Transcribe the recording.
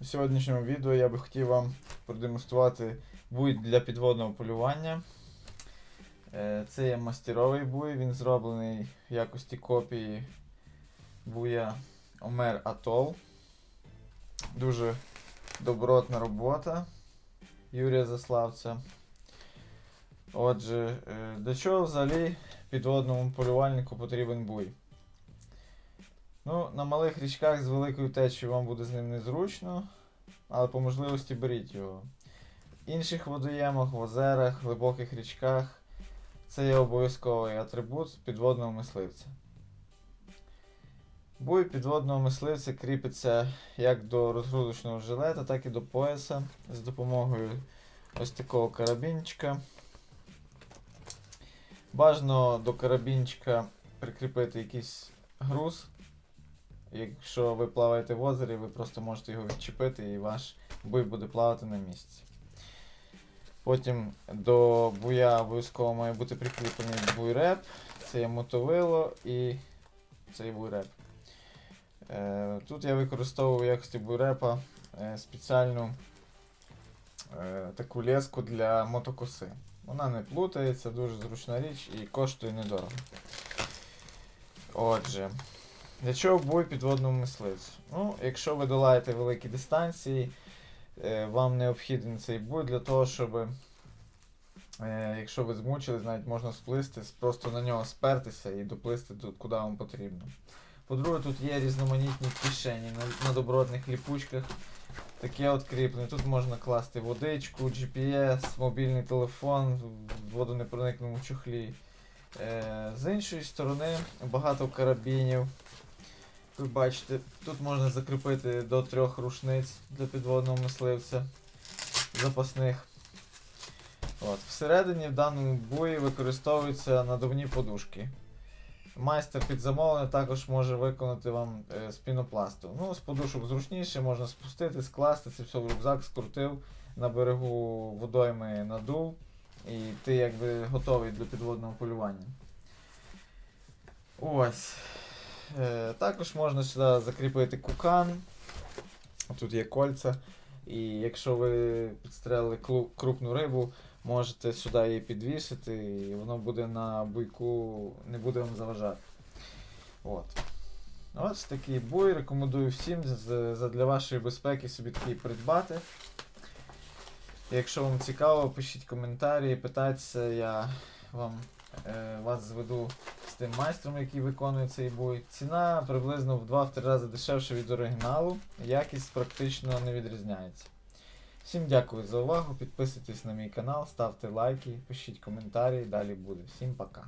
У сьогоднішньому відео я би хотів вам продемонструвати буй для підводного полювання. Е, Це є мастеровий буй, він зроблений в якості копії буя Омер Атол. Дуже добротна робота Юрія Заславця. Отже, е, для чого взагалі підводному полювальнику потрібен буй? Ну, на малих річках з великою течією вам буде з ним незручно, але по можливості беріть його. В інших водоємах, в озерах, глибоких річках це є обов'язковий атрибут підводного мисливця. Буй підводного мисливця кріпиться як до розгрузочного жилета, так і до пояса з допомогою ось такого карабінчика. Бажано до карабінчика прикріпити якийсь груз. Якщо ви плаваєте в озері, ви просто можете його відчепити і ваш буй буде плавати на місці. Потім до буя обов'язково має бути прикріплений буйреп, це є мотовило і цей буйреп. Е, тут я використовую в якості буйрепа е, спеціальну е, таку леску для мотокоси. Вона не плутається, дуже зручна річ і коштує недорого. Отже, для чого буй підводному мисливцю? Ну, якщо ви долаєте великі дистанції, е, вам необхідний цей буй для того, щоб, е, якщо ви змучились, навіть можна сплисти, просто на нього спертися і доплисти тут, куди вам потрібно. По-друге, тут є різноманітні кишені на, на добротних ліпучках. Таке от кріплення. Тут можна класти водичку, GPS, мобільний телефон в водонепроникному чохлі. Е, з іншої сторони, багато карабінів. Ви бачите, тут можна закріпити до трьох рушниць для підводного мисливця запасних. От. Всередині в даному буї використовуються надувні подушки. Майстер під замовлення також може виконати вам е, з пінопласту. Ну, з подушок зручніше, можна спустити, скласти це все в рюкзак, скрутив, на берегу водойми надув, і ти якби готовий для підводного полювання. Ось. Е, також можна сюди закріпити кукан. Тут є кольця. І якщо ви підстрелили крупну рибу, можете сюди її підвісити, і воно буде на буйку, не буде вам заважати. От. Ось такий буй. Рекомендую всім задля вашої безпеки собі такий придбати. Якщо вам цікаво, пишіть коментарі, питайтеся, я вам е, вас зведу тим майстром, який виконує цей бой. Ціна приблизно в 2-3 рази дешевша від оригіналу, якість практично не відрізняється. Всім дякую за увагу, підписуйтесь на мій канал, ставте лайки, пишіть коментарі, далі буде. Всім пока.